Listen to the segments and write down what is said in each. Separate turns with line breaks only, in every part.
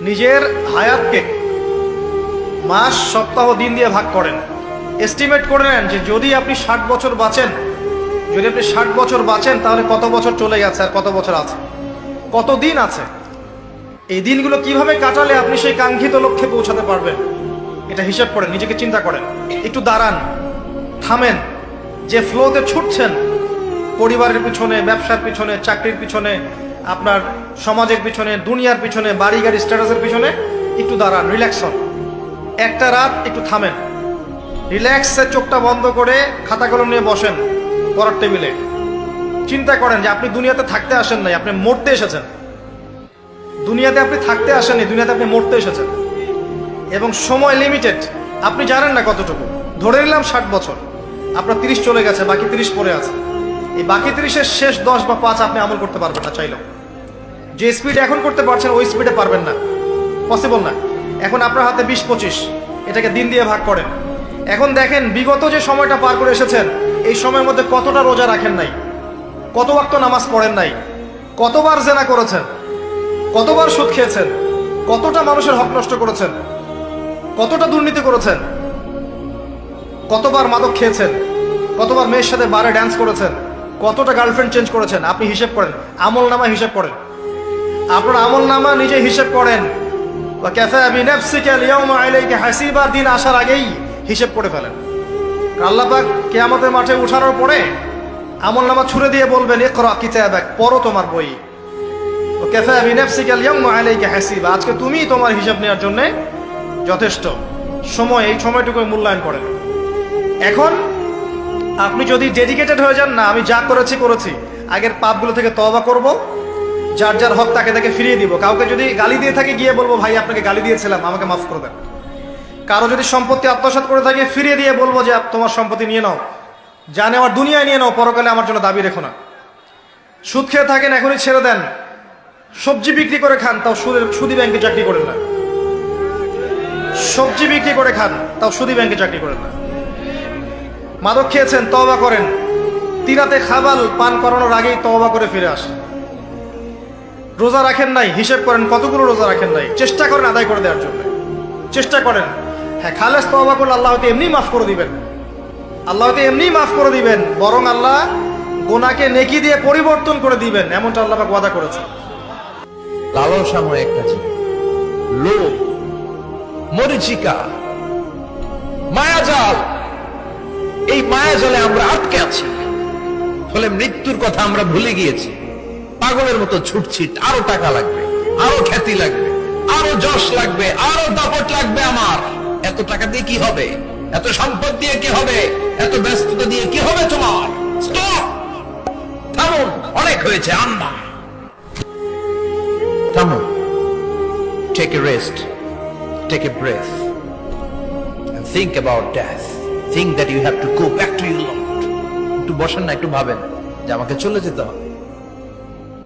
নিজের হায়াতকে মাস, সপ্তাহ, দিন দিয়ে ভাগ করেন। এস্টিমেট করে নেন যে যদি আপনি ষাট বছর বাঁচেন, যদি আপনি ষাট বছর বাঁচেন, তাহলে কত বছর চলে গেছে আর কত বছর আছে? কত দিন আছে? এই দিনগুলো কীভাবে কাটালে আপনি সেই কাঙ্ক্ষিত লক্ষ্যে পৌঁছাতে পারবেন? এটা হিসাব করেন, নিজেকে চিন্তা করেন। একটু দাঁড়ান, থামেন, যে ফ্লোতে ছুটছেন, পরিবারের পিছনে, ব্যবসার পিছনে, চাকরির পিছনে আপনার সমাজের পিছনে, দুনিয়ার পিছনে বাড়ি গাড়ি স্ট্যাটাসের পিছনে একটু দাঁড়ান রিল্যাক্স হন। একটা রাত একটু থামেন। রিল্যাক্সে চোখটা বন্ধ করে খাতা কলম নিয়ে বসেন পড়ার টেবিলে। চিন্তা করেন যে আপনি দুনিয়াতে থাকতে আসেন নাই, আপনি মরতে এসেছেন। দুনিয়াতে আপনি থাকতে আসেননি, দুনিয়াতে আপনি মরতে এসেছেন। এবং সময় লিমিটেড আপনি জানেন না কতটুকু। ধরে নিলাম ষাট বছর। আপনার তিরিশ চলে গেছে, বাকি তিরিশ পরে আছে। এই বাকি তিরিশের শেষ দশ বা পাঁচ আপনি আমল করতে পারবেন না, চাইলেও। যে স্পিড এখন করতে পারছেন, ওই স্পিডে পারবেন না। পসিবল না। এখন আপনার হাতে বিশ পঁচিশ। এটাকে দিন দিয়ে ভাগ করেন। এখন দেখেন, বিগত যে সময়টা পার করে এসেছেন, এই সময়ের মধ্যে কতটা রোজা রাখেন নাই? কত ওয়াক্ত নামাজ পড়েন নাই? কতবার জেনা করেছেন? কতবার সুদ খেয়েছেন? কতটা মানুষের হক নষ্ট করেছেন? কতটা দুর্নীতি করেছেন? কতবার মাদক খেয়েছেন? কতবার মেয়ের সাথে বারে ড্যান্স করেছেন? কতটা গার্লফ্রেন্ড চেঞ্জ করেছেন? আপনি হিসেব করেন। আমল নামা হিসেব করেন। আপনার আমল নামা নিজে হিসেব করেন। বা ক্যাফে আবি নাফসিকা আল-ইয়াওমা আলাইকা হাসিবা, দিন আসার আগেই হিসেব করে ফেলেন। আল্লাহ পাক কিয়ামতের মাঠে উঠানোর পরে আমল নামা ছুড়ে দিয়ে বলবেন, ইকরা কিতাবাক, পড়ো তোমার বই। হাসিবা, আজকে তুমি তোমার হিসাব নেওয়ার জন্য যথেষ্ট। সময়, এই সময়টুকু মূল্যায়ন করেন। এখন আপনি যদি ডেডিকেটেড হয়ে যান, না, আমি যা করেছি করেছি। আগের পাপগুলো থেকে তবা করব যার যার হক তাকে তাকে ফিরিয়ে দিব। কাউকে যদি গালি দিয়ে থাকে, গিয়ে বলব, ভাই, আপনাকে গালি দিয়েছিলাম, আমাকে মাফ করে দেন। কারও যদি সম্পত্তি আত্মসাৎ করে থাকে, ফিরিয়ে দিয়ে বলব যে তোমার সম্পত্তি নিয়ে নাও। যা নেওয়ার দুনিয়ায় নিয়ে নাও, পরকালে আমার জন্য দাবি রেখো না। সুদ খেয়ে থাকেন, এখনই ছেড়ে দেন। সবজি বিক্রি করে খান, তাও সুদের, সুদি ব্যাংকে চাকরি করেন না। সবজি বিক্রি করে খান, তাও সুদি ব্যাংকে চাকরি করেন না। মাদক খেয়েছেন, তওবা করেন। তিরাতে খাবাল পান করানোর আগেই তওবা করে ফিরে আসেন। রোজা রাখেন নাই, হিসেব করেন কতগুলো রোজা রাখেন নাই, চেষ্টা করেন আদায় করে দেওয়ার জন্য। চেষ্টা করেন। হ্যাঁ খালেস তওবা করলে আল্লাহ হয়তো এমনি মাফ করে দিবেন। আল্লাহ হয়তো এমনি মাফ করে দিবেন, বরং আল্লাহ গোনাকে নেকি দিয়ে পরিবর্তন করে দিবেন, এমনটা আল্লাহ ওয়াদা করেছে
লালসাময় একটা জীব লোভ, মরিচিকা, মায়াজাল, এই মায়াজালে আমরা আটকে আছি। ফলে মৃত্যুর কথা আমরা ভুলে গিয়েছি। পাগলের মতো ছুটছি, আরও টাকা লাগবে, আরও খ্যাতি লাগবে, আরও যশ লাগবে, আরও দাপট লাগবে আমার। এত টাকা দিয়ে কি হবে? এত সম্পদ দিয়ে কি হবে? এত ব্যস্ততা দিয়ে কি হবে তোমার? অনেক হয়েছে have to go back to your Lord. একটু বসেন না, একটু ভাবেন, যে আমাকে চলে যেতে হবে।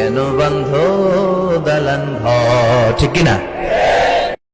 কেন বন্ধ দালান ঘর? ঠিক কিনা?